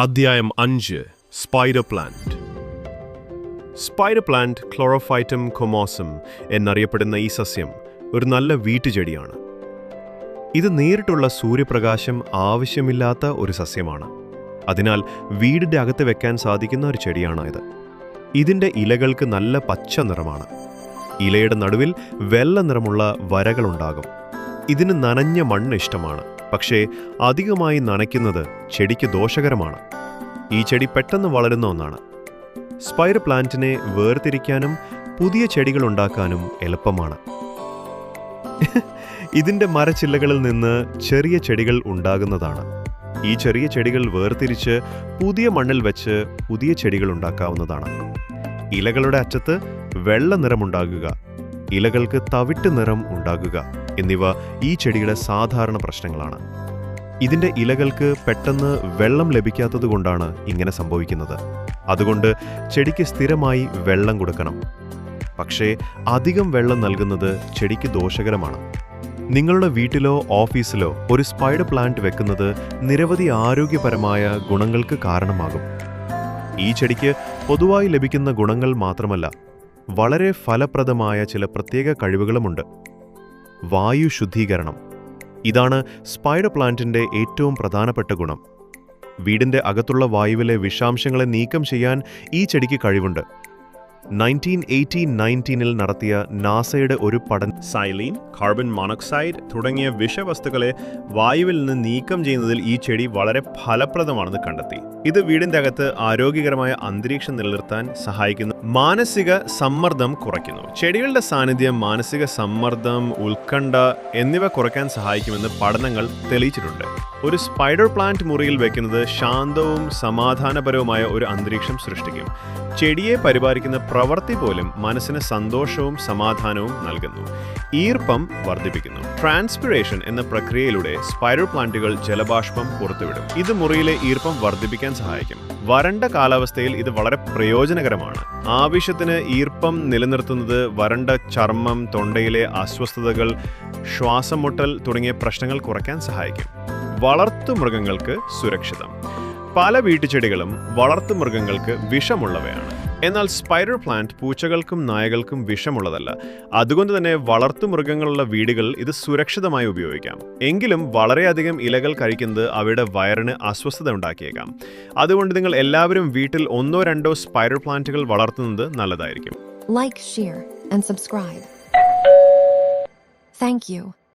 അധ്യായം അഞ്ച്. Spider plant spider plant chlorophytum comosum എന്നറിയപ്പെടുന്ന ഈ സസ്യം ഒരു നല്ല വീട്ടുചെടിയാണ്. ഇത് നേരിട്ടുള്ള സൂര്യപ്രകാശം ആവശ്യമില്ലാത്ത ഒരു സസ്യമാണ്. അതിനാൽ വീടിന്റെ അകത്ത് വെക്കാൻ സാധിക്കുന്ന ഒരു ചെടിയാണ് ഇത്. ഇതിന്റെ ഇലകൾക്ക് നല്ല പച്ച നിറമാണ്. ഇലയുടെ നടുവിൽ വെള്ള നിറമുള്ള വരകളുണ്ടാകും. ഇതിന് നനഞ്ഞ മണ്ണ് ഇഷ്ടമാണ്. പക്ഷേ അധികമായി നനയ്ക്കുന്നത് ചെടിക്ക് ദോഷകരമാണ്. ഈ ചെടി പെട്ടെന്ന് വളരുന്ന ഒന്നാണ്. സ്പൈർ പ്ലാന്റിനെ വേർതിരിക്കാനും പുതിയ ചെടികൾ ഉണ്ടാക്കാനും എളുപ്പമാണ്. ഇതിന്റെ മരച്ചില്ലകളിൽ നിന്ന് ചെറിയ ചെടികൾ ഉണ്ടാകുന്നതാണ്. ഈ ചെറിയ ചെടികൾ വേർതിരിച്ച് പുതിയ മണ്ണിൽ വെച്ച് പുതിയ ചെടികൾ ഉണ്ടാക്കാവുന്നതാണ്. ഇലകളുടെ അറ്റത്ത് വെള്ള നിറമുണ്ടാകുക. ഇലകൾക്ക് തവിട്ട് നിറം ഉണ്ടാകുക. എന്നിവ ഈ ചെടിയുടെ സാധാരണ പ്രശ്നങ്ങളാണ്. ഇതിന്റെ ഇലകൾക്ക് പെട്ടെന്ന് വെള്ളം ലഭിക്കാത്തതുകൊണ്ടാണ് ഇങ്ങനെ സംഭവിക്കുന്നത്. അതുകൊണ്ട് ചെടിക്ക് സ്ഥിരമായി വെള്ളം കൊടുക്കണം. പക്ഷേ അധികം വെള്ളം നൽകുന്നത് ചെടിക്ക് ദോഷകരമാണ്. നിങ്ങളുടെ വീട്ടിലോ ഓഫീസിലോ ഒരു സ്പൈഡർ പ്ലാന്റ് വെക്കുന്നത് നിരവധി ആരോഗ്യപരമായ ഗുണങ്ങൾക്ക് കാരണമാകും. ഈ ചെടിക്ക് പൊതുവായി ലഭിക്കുന്ന ഗുണങ്ങൾ മാത്രമല്ല വളരെ ഫലപ്രദമായ ചില പ്രത്യേക കഴിവുകളുമുണ്ട്. വായു ശുദ്ധീകരണം. ഇതാണ് സ്പൈഡർ പ്ലാന്റിന്റെ ഏറ്റവും പ്രധാനപ്പെട്ട ഗുണം. വീടിന്റെ അകത്തുള്ള വായുവിലെ വിഷാംശങ്ങളെ നീക്കം ചെയ്യാൻ ഈ ചെടിക്ക് കഴിവുണ്ട്. നയന്റീൻ എയ്റ്റീൻ നയന്റീനിൽ നടത്തിയ നാസയുടെ ഒരു പഠനം. സൈലീൻ കാർബൺ മോണോക്സൈഡ് തുടങ്ങിയ വിഷവസ്തുക്കളെ വായുവിൽ നിന്ന് നീക്കം ചെയ്യുന്നതിൽ ഈ ചെടി വളരെ ഫലപ്രദമാണെന്ന് കണ്ടെത്തി. ഇത് വീടിന്റെ അകത്ത് ആരോഗ്യകരമായ അന്തരീക്ഷം നിലനിർത്താൻ സഹായിക്കുന്നു. മാനസിക സമ്മർദ്ദം കുറയ്ക്കുന്നു. ചെടികളുടെ സാന്നിധ്യം മാനസിക സമ്മർദ്ദം ഉത്കണ്ഠ എന്നിവ കുറയ്ക്കാൻ സഹായിക്കുമെന്ന് പഠനങ്ങൾ തെളിയിച്ചിട്ടുണ്ട്. ഒരു സ്പൈഡർ പ്ലാന്റ് മുറിയിൽ വെക്കുന്നത് ശാന്തവും സമാധാനപരവുമായ ഒരു അന്തരീക്ഷം സൃഷ്ടിക്കും. ചെടിയെ പരിപാലിക്കുന്ന പ്രവൃത്തി പോലും മനസ്സിന് സന്തോഷവും സമാധാനവും നൽകുന്നു. ഈർപ്പം വർദ്ധിപ്പിക്കുന്നു. ട്രാൻസ്പിറേഷൻ എന്ന പ്രക്രിയയിലൂടെ സ്പൈഡർ പ്ലാന്റുകൾ ജലബാഷ്പം പുറത്തുവിടും. ഇത് മുറിയിലെ ഈർപ്പം വർദ്ധിപ്പിക്കാൻ സഹായിക്കും. വരണ്ട കാലാവസ്ഥയിൽ ഇത് വളരെ പ്രയോജനകരമാണ്. ആവശ്യത്തിന് ഈർപ്പം നിലനിർത്തുന്നത് വരണ്ട ചർമ്മം തൊണ്ടയിലെ അസ്വസ്ഥതകൾ ശ്വാസം മുട്ടൽ തുടങ്ങിയ പ്രശ്നങ്ങൾ കുറയ്ക്കാൻ സഹായിക്കും. വളർത്തുമൃഗങ്ങൾക്ക് സുരക്ഷിതം. പല വീട്ടുചെടികളും വളർത്തുമൃഗങ്ങൾക്ക് വിഷമുള്ളവയാണ്. എന്നാൽ സ്പൈഡർ പ്ലാന്റ് പൂച്ചകൾക്കും നായകൾക്കും വിഷമുള്ളതല്ല. അതുകൊണ്ട് തന്നെ വളർത്തു വളർത്തുമൃഗങ്ങളുള്ള വീടുകൾ ഇത് സുരക്ഷിതമായി ഉപയോഗിക്കാം. എങ്കിലും വളരെയധികം ഇലകൾ കഴിക്കുന്നത് അവയുടെ വയറിന് അസ്വസ്ഥത ഉണ്ടാക്കിയേക്കാം. അതുകൊണ്ട് നിങ്ങൾ എല്ലാവരും വീട്ടിൽ ഒന്നോ രണ്ടോ സ്പൈഡർ പ്ലാന്റുകൾ വളർത്തുന്നത് നല്ലതായിരിക്കും. Like share and subscribe thank you.